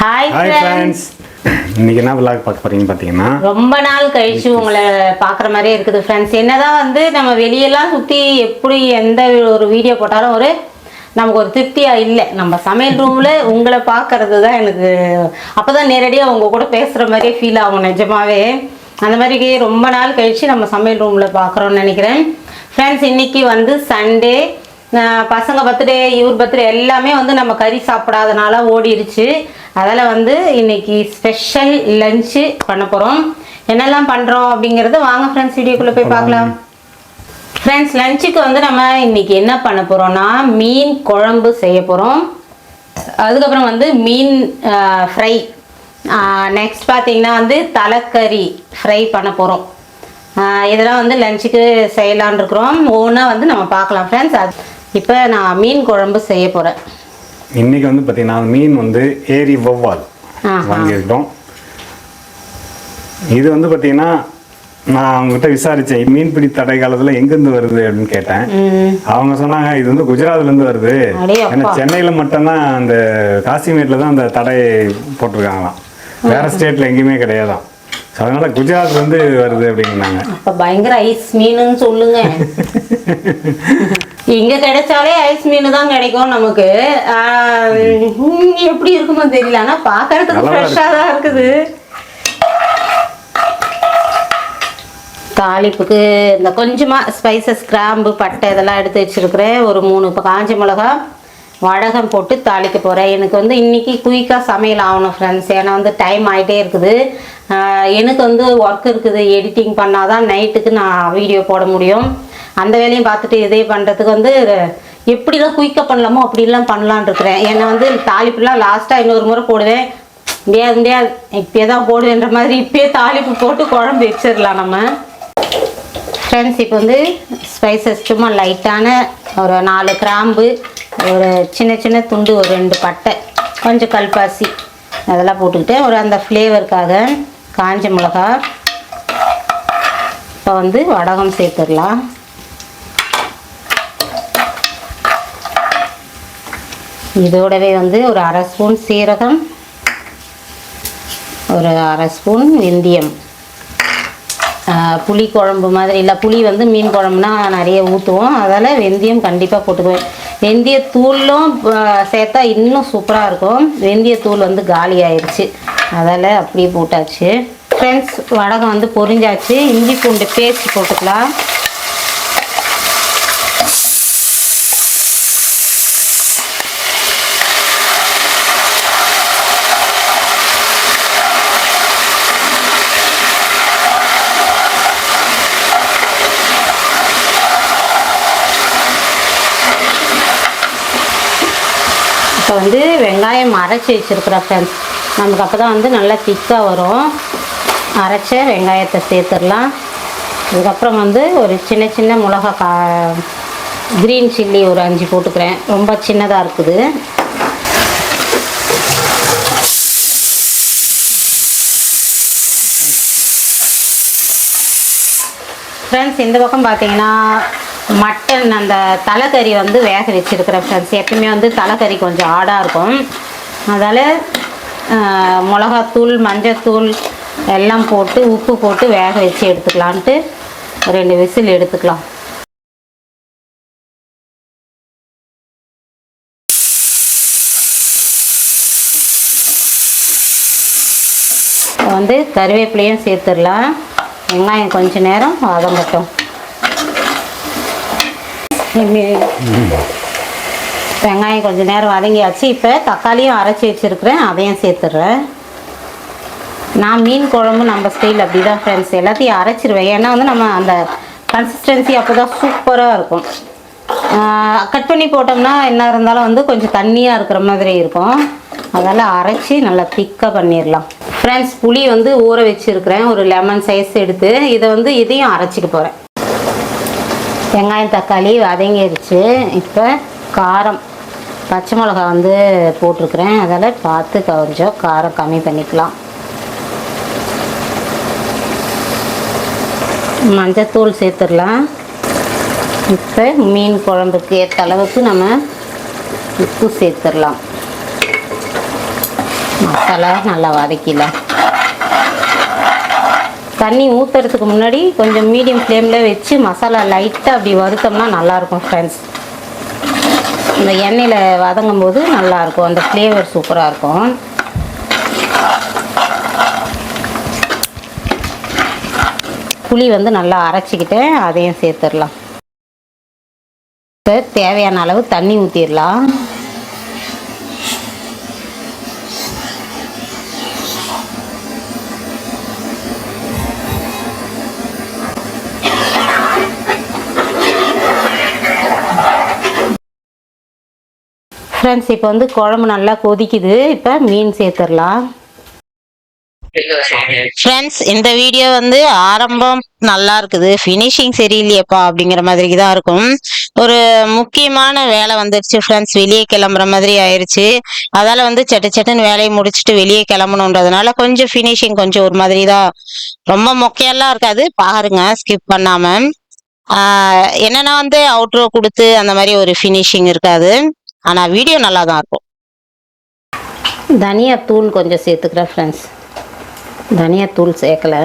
Hi friends இன்னைக்கு என்ன vlog பார்க்க போறீங்கன்னு பார்த்தீங்கன்னா ரொம்ப நாள் கழிச்சு உங்களை பார்க்குற மாதிரியே இருக்குது ஃப்ரெண்ட்ஸ் என்னதான் வந்து நம்ம வெளியெல்லாம் சுற்றி எப்படி எந்த ஒரு வீடியோ போட்டாலும் ஒரு நமக்கு ஒரு திருப்தியாக இல்லை. நம்ம சமையல் ரூமில் உங்களை பார்க்கறது தான் எனக்கு அப்போ தான் நேரடியாக உங்கள் கூட பேசுகிற மாதிரியே ஃபீல் ஆகும் நிஜமாவே. அந்த மாதிரி ரொம்ப நாள் கழிச்சு நம்ம சமையல் ரூமில் பார்க்குறோன்னு நினைக்கிறேன். ஃப்ரெண்ட்ஸ் இன்னைக்கு வந்து சண்டே பசங்க பர்த்டே இவர் பர்த்டே எல்லாமே வந்து நம்ம கறி சாப்பிடாதனால ஓடிடுச்சு அதில் வந்து இன்னைக்கு ஸ்பெஷல் லஞ்சு பண்ண போகிறோம் என்னெல்லாம் பண்ணுறோம் அப்படிங்கிறது வாங்க ஃப்ரெண்ட்ஸ் வீடியோக்குள்ளே போய் பார்க்கலாம். ஃப்ரெண்ட்ஸ் லஞ்சுக்கு வந்து நம்ம இன்னைக்கு என்ன பண்ண போகிறோம்னா மீன் குழம்பு செய்ய போகிறோம் அதுக்கப்புறம் வந்து மீன் ஃப்ரை நெக்ஸ்ட் பார்த்தீங்கன்னா வந்து தலைக்கறி ஃப்ரை பண்ண போகிறோம் இதெல்லாம் வந்து லஞ்சுக்கு செய்யலான் இருக்கிறோம். ஒவ்வொன்றா வந்து நம்ம பார்க்கலாம் ஃப்ரெண்ட்ஸ் அது இப்போ நான் மீன் குழம்பு செய்ய போகிறேன் இன்னைக்கு வந்து பார்த்தீங்கன்னா மீன் வந்து ஏரி வௌவால். வாங்கியிருக்கோம். இது வந்து பார்த்தீங்கன்னா நான் அவங்ககிட்ட விசாரிச்சேன் மீன்பிடி தடை காலத்தில் எங்கேருந்து வருது அப்படின்னு கேட்டேன். அவங்க சொன்னாங்க இது வந்து குஜராத்லேருந்து வருது. ஏன்னா சென்னையில் மட்டும்தான் அந்த காசிமேட்டில் தான் அந்த தடை போட்டிருக்காங்களாம். வேற ஸ்டேட்டில் எங்கேயுமே கிடையாதாம். ஸோ அதனால குஜராத்லேருந்து வருது அப்படிங்கிறாங்க அப்போ பயங்கர ஐஸ் மீனுன்னு சொல்லுங்க. இங்க கிடைச்சாலே ஐஸ் மீன் தான் கிடைக்கும் நமக்கு. எப்படி இருக்குமோ தெரியல. ஆனா பார்க்கறதுக்கு நல்லாதான் ஃப்ரெஷ்ஷாக தான் இருக்குது. தாளிப்புக்கு இந்த கொஞ்சமா ஸ்பைசஸ் கிராம்பு பட்டை இதெல்லாம் எடுத்து வச்சிருக்கிறேன். ஒரு மூணு இப்போ காஞ்ச மிளகா வடகம் போட்டு தாளிக்க போகிறேன் எனக்கு வந்து இன்றைக்கி குயிக்காக சமையல் ஆகணும் ஃப்ரெண்ட்ஸ் ஏன்னா வந்து டைம் ஆகிட்டே இருக்குது. எனக்கு வந்து ஒர்க் இருக்குது. எடிட்டிங் பண்ணால் தான் நைட்டுக்கு நான் வீடியோ போட முடியும். அந்த வேலையும் பார்த்துட்டு இதே பண்ணுறதுக்கு வந்து எப்படி தான் குயிக்காக பண்ணலாமோ அப்படிலாம் பண்ணலான் இருக்கிறேன். ஏன்னா வந்து தாளிப்புலாம் லாஸ்ட்டாக இன்னொரு முறை போடுவேன். முடியாது முடியாது. இப்பயே தான் போடுவேன்ற மாதிரி இப்பயே தாளிப்பு போட்டு குழம்பு வச்சிடலாம் நம்ம. ஃப்ரெண்ட்ஸ் இப்போ வந்து ஸ்பைசஸ் சும்மா லைட்டான ஒரு நாலு கிராம்பு ஒரு சின்ன சின்ன துண்டு ஒரு ரெண்டு பட்டை கொஞ்சம் கல்பாசி அதெல்லாம் போட்டுக்கிட்டு ஒரு அந்த ஃப்ளேவருக்காக காஞ்ச மிளகா இப்போ வந்து வடகம் சேர்த்துடலாம். இதோடவே வந்து ஒரு அரை ஸ்பூன் சீரகம் ஒரு அரை ஸ்பூன் வெந்தயம். புளி குழம்பு மாதிரி இல்லை புளி வந்து மீன் குழம்புனா நிறைய ஊற்றுவோம் அதால் வெந்தயம் கண்டிப்பாக போட்டுக்குவேன். வெந்திய தூளும் சேர்த்தா இன்னும் சூப்பராக இருக்கும். வெந்தயத்தூள் வந்து காலி ஆயிடுச்சு அதால் அப்படியே போட்டாச்சு. ஃப்ரெண்ட்ஸ் வடகம் வந்து பொரிஞ்சாச்சு. இஞ்சி பூண்டு பேஸ்ட் போட்டுக்கலாம். இப்போ வந்து வெங்காயம் அரைச்சி வச்சுருக்குறேன் ஃப்ரெண்ட்ஸ் நமக்கு அப்போ தான் வந்து நல்லா திக்காக வரும். அரைச்ச வெங்காயத்தை சேர்த்துடலாம். அதுக்கப்புறம் வந்து ஒரு சின்ன சின்ன மிளகா கா க்ரீன் சில்லி ஒரு அஞ்சு போட்டுக்கிறேன். ரொம்ப சின்னதாக இருக்குது. ஃப்ரெண்ட்ஸ் இந்த பக்கம் பார்த்தீங்கன்னா மட்டன் அந்த தலைக்கறி வந்து வேக வச்சுருக்கிறேன் ஃப்ரெண்ட்ஸ் எப்பயுமே வந்து தலைக்கறி கொஞ்சம் ஆடாக இருக்கும். அதால் மிளகாத்தூள் மஞ்சத்தூள் எல்லாம் போட்டு உப்பு போட்டு வேக வச்சு எடுத்துக்கலான்ட்டு ரெண்டு விசில் எடுத்துக்கலாம். வந்து கருவேப்பிலையும் சேர்த்துடலாம். வெங்காயம் கொஞ்சம் நேரம் வதங்கட்டும். வெங்காயம் கொஞ்ச நேரம் வதங்கியாச்சு. இப்போ தக்காளியும் அரைச்சி வச்சுருக்கிறேன். அதையும் சேர்த்துட்றேன். நான் மீன் குழம்பு நம்ம ஸ்டைல் அப்படி தான் ஃப்ரெண்ட்ஸ் எல்லாத்தையும் அரைச்சிருவேன். ஏன்னா வந்து நம்ம அந்த கன்சிஸ்டன்சி அப்போ தான் சூப்பராக இருக்கும். கட் பண்ணி போட்டோம்னா என்ன இருந்தாலும் வந்து கொஞ்சம் தண்ணியாக இருக்கிற மாதிரி இருக்கும். அதெல்லாம் அரைச்சி நல்லா திக்காக பண்ணிடலாம். ஃப்ரெண்ட்ஸ் புளி வந்து ஊற வச்சுருக்கிறேன். ஒரு லெமன் சைஸ் எடுத்து இதை வந்து இதையும் அரைச்சிக்க போகிறேன் வெங்காயம் தக்காளி வதங்கிடுச்சு இப்போ காரம் பச்சை மிளகா வந்து போட்டிருக்கிறேன். அதில் பார்த்து கொஞ்சம் காரம் கம்மி பண்ணிக்கலாம். மஞ்சத்தூள் சேர்த்துடலாம். இப்போ மீன் குழம்புக்கு ஏற்ற அளவுக்கு நம்ம உப்பு சேர்த்துடலாம். மசாலா நல்லா வதக்கிடலாம். தண்ணி ஊற்றுறதுக்கு முன்னாடி கொஞ்சம் மீடியம் ஃப்ளேமில் வச்சு மசாலா லைட்டாக அப்படி வறுத்தோம்னா நல்லாயிருக்கும் ஃப்ரெண்ட்ஸ் இந்த எண்ணெயில் வதங்கும் போது நல்லாயிருக்கும். அந்த ஃப்ளேவர் சூப்பராக இருக்கும். புளி வந்து நல்லா அரைச்சிக்கிட்டேன் அதையும் சேர்த்துடலாம். இப்போ தேவையான அளவு தண்ணி ஊற்றிடலாம் ஃப்ரெண்ட்ஸ் இப்போ வந்து குழம்பு நல்லா கொதிக்குது. இப்போ மீன் சேர்த்துடலாம். ஃப்ரெண்ட்ஸ் இந்த வீடியோ வந்து ஆரம்பம் நல்லா இருக்குது. ஃபினிஷிங் சரியில்லையப்பா அப்படிங்கிற மாதிரி தான் இருக்கும். ஒரு முக்கியமான வேலை வந்துருச்சு ஃப்ரெண்ட்ஸ் வெளியே கிளம்புற மாதிரி ஆயிருச்சு. அதால வந்து சட்டு சட்டுன்னு வேலையை முடிச்சுட்டு வெளியே கிளம்பணுன்றதுனால கொஞ்சம் ஃபினிஷிங் கொஞ்சம் ஒரு மாதிரி தான். ரொம்ப மொக்கையெல்லாம் இருக்காது. பாருங்க ஸ்கிப் பண்ணாம. என்னன்னா வந்து அவுட்ரோ கொடுத்து அந்த மாதிரி ஒரு ஃபினிஷிங் இருக்காது. ஆனா வீடியோ நல்லா தான் இருக்கும் தனியாத்தூள் கொஞ்சம் சேர்த்துக்கிறேன் ஃப்ரெண்ட்ஸ் தனியாத்தூள் சேர்க்கல.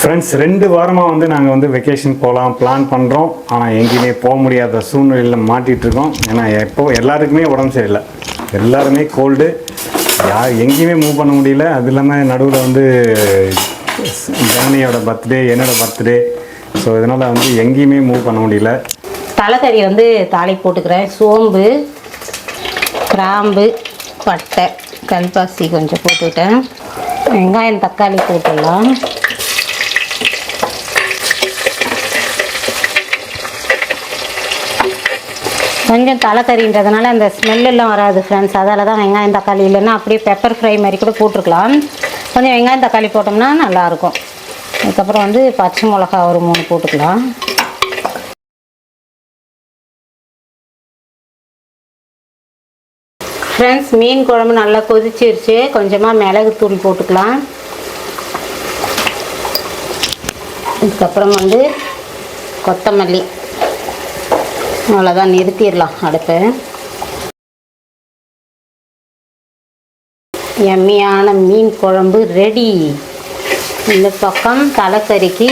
ஃப்ரெண்ட்ஸ் ரெண்டு வாரமாக வந்து நாங்கள் வந்து வெக்கேஷன் போகலாம் பிளான் பண்ணுறோம் ஆனால் எங்கேயுமே போக முடியாத சூழ்நிலையில் மாட்டிகிட்டு இருக்கோம். ஏன்னா எப்போ எல்லாருக்குமே உடம்பு சரியில்லை. எல்லாருமே கோல்டு யார் எங்கேயுமே மூவ் பண்ண முடியல. அது இல்லாமல் நடுவில் வந்து ஜானியோட பர்த்டே என்னோட பர்த்டே ஸோ இதனால் வந்து எங்கேயுமே மூவ் பண்ண முடியல. தலைக்கறி வந்து தாளி போட்டுக்கிறேன். சோம்பு கிராம்பு பட்டை கல்பாசி கொஞ்சம் போட்டுக்கிட்டேன். வெங்காயம் தக்காளி போட்டுடலாம். கொஞ்சம் தலைக்கறின்றதுனால அந்த ஸ்மெல் எல்லாம் வராது ஃப்ரெண்ட்ஸ் அதால் தான் வெங்காயம் தக்காளி இல்லைன்னா அப்படியே பெப்பர் ஃப்ரை மாதிரி கூட போட்டிருக்கலாம். கொஞ்சம் வெங்காயம் தக்காளி போட்டோம்னா நல்லாயிருக்கும் அதுக்கப்புறம் வந்து பச்சை மிளகா ஒரு மூணு போட்டுக்கலாம். ஃப்ரெண்ட்ஸ் மீன் குழம்பு நல்லா கொதிச்சிருச்சு. கொஞ்சமாக மிளகுத்தூள் போட்டுக்கலாம். இதுக்கப்புறம் வந்து கொத்தமல்லி. அவ்வளோதான் நிறுத்திடலாம் அடுப்பை. எம்மியான மீன் குழம்பு ரெடி இந்த பக்கம் தலைக்கறிக்கு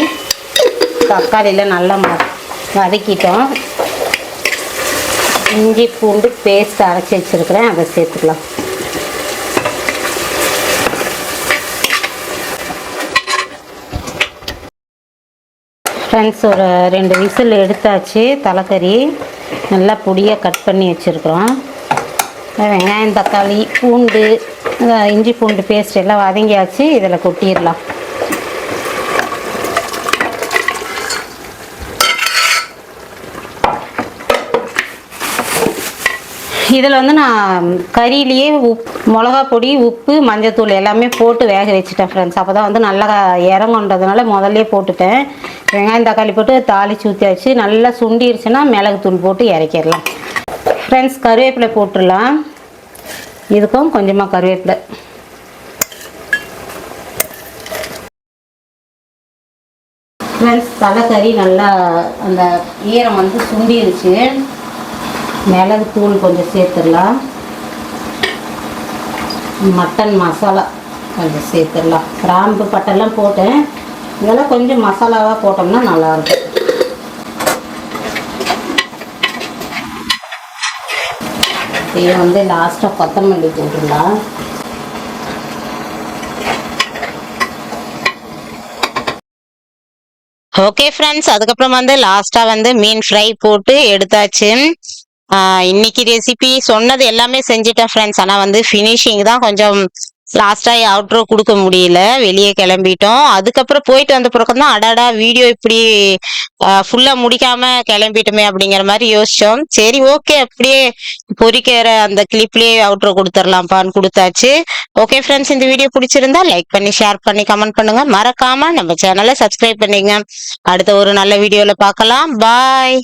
தக்காளியில் நல்லா ம வதக்கிட்டோம். இஞ்சி பூண்டு பேஸ்ட் அரைச்சி வச்சுருக்கிறேன். அதை சேர்த்துக்கலாம். ஃப்ரெண்ட்ஸ் ஒரு ரெண்டு விசில் எடுத்தாச்சு தலைக்கறி. நல்லா பொடியாக கட் பண்ணி வச்சுருக்குறோம். வெங்காயம் தக்காளி பூண்டு இஞ்சி பூண்டு பேஸ்ட் எல்லாம் வதங்கியாச்சு. இதில் கொட்டிடலாம். இதில் வந்து நான் கறியிலேயே உப் மிளகா பொடி உப்பு மஞ்சத்தூள் எல்லாமே போட்டு வேக வச்சுட்டேன் ஃப்ரெண்ட்ஸ் அப்போ தான் வந்து நல்லா இறங்குன்றதுனால முதல்லே போட்டுட்டேன். வெங்காயம் தக்காளி போட்டு தாளிச்சு ஊற்றியாச்சு நல்லா சுண்டிருச்சுன்னா மிளகுத்தூள் போட்டு இறக்கிடலாம். ஃப்ரெண்ட்ஸ் கருவேப்பிலை போட்டுடலாம். இதுக்கும் கொஞ்சமாக கருவேப்பிலை. ஃப்ரெண்ட்ஸ் தலைக்கறி நல்லா அந்த ஈரம் வந்து சுண்டிருச்சு. மிளகு தூள் கொஞ்சம் சேர்த்துடலாம். மட்டன் மசாலா கொஞ்சம் சேர்த்துடலாம். கிராம்பு பட்டெல்லாம் போட்டேன். இதெல்லாம் கொஞ்சம் மசாலாவாக போட்டோம்னா நல்லாயிருக்கும். இது வந்து லாஸ்ட்டாக கொத்தமல்லி போட்டுடலாம். ஓகே ஃப்ரெண்ட்ஸ் அதுக்கப்புறம் வந்து லாஸ்ட்டாக வந்து மீன் ஃப்ரை போட்டு எடுத்தாச்சு. இன்னைக்கு ரெசிபி சொன்னது எல்லாமே செஞ்சுட்டேன் ஃப்ரெண்ட்ஸ் ஆனால் வந்து ஃபினிஷிங் தான் கொஞ்சம் லாஸ்டாக அவுட்ரோ கொடுக்க முடியல. வெளியே கிளம்பிட்டோம். அதுக்கப்புறம் போயிட்டு வந்த பிறகு தான் அடாடா வீடியோ இப்படி ஃபுல்லா முடிக்காம கிளம்பிட்டோமே அப்படிங்கிற மாதிரி யோசிச்சோம். சரி ஓகே அப்படியே பொறிக்கிற அந்த கிளிப்லயே அவுட்ரோ கொடுத்துடலாம்ப்பான்னு கொடுத்தாச்சு. ஓகே ஃப்ரெண்ட்ஸ் இந்த வீடியோ பிடிச்சிருந்தா லைக் பண்ணி ஷேர் பண்ணி கமெண்ட் பண்ணுங்க. மறக்காம நம்ம சேனலை சப்ஸ்கிரைப் பண்ணிங்க அடுத்த ஒரு நல்ல வீடியோவில் பார்க்கலாம். பாய்